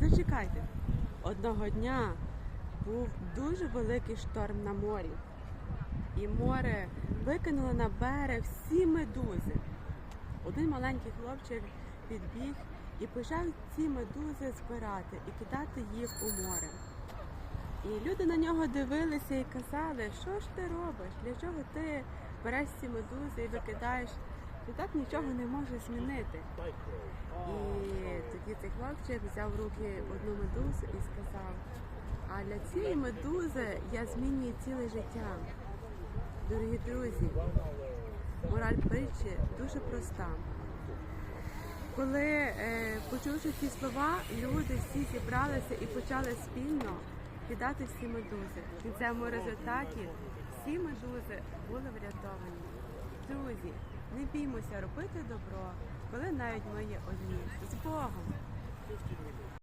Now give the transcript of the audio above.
зачекайте. Одного дня був дуже великий шторм на морі. І море викинуло на берег всі медузи. Один маленький хлопчик підбіг і почав ці медузи збирати і кидати їх у море. І люди на нього дивилися і казали, що ж ти робиш? Для чого ти береш ці медузи і викидаєш? Ти так нічого не можеш змінити. І тоді цей хлопчик взяв в руки одну медузу і сказав: а для цієї медузи я змінюю ціле життя. Дорогі друзі, мораль притчі дуже проста. Коли е, почувши ці слова, люди всі зібралися і почали спільно кидати всі медузи. В кінцевому результаті всі медузи були врятовані. Друзі, не біймося робити добро, коли навіть ми є одні. З Богом!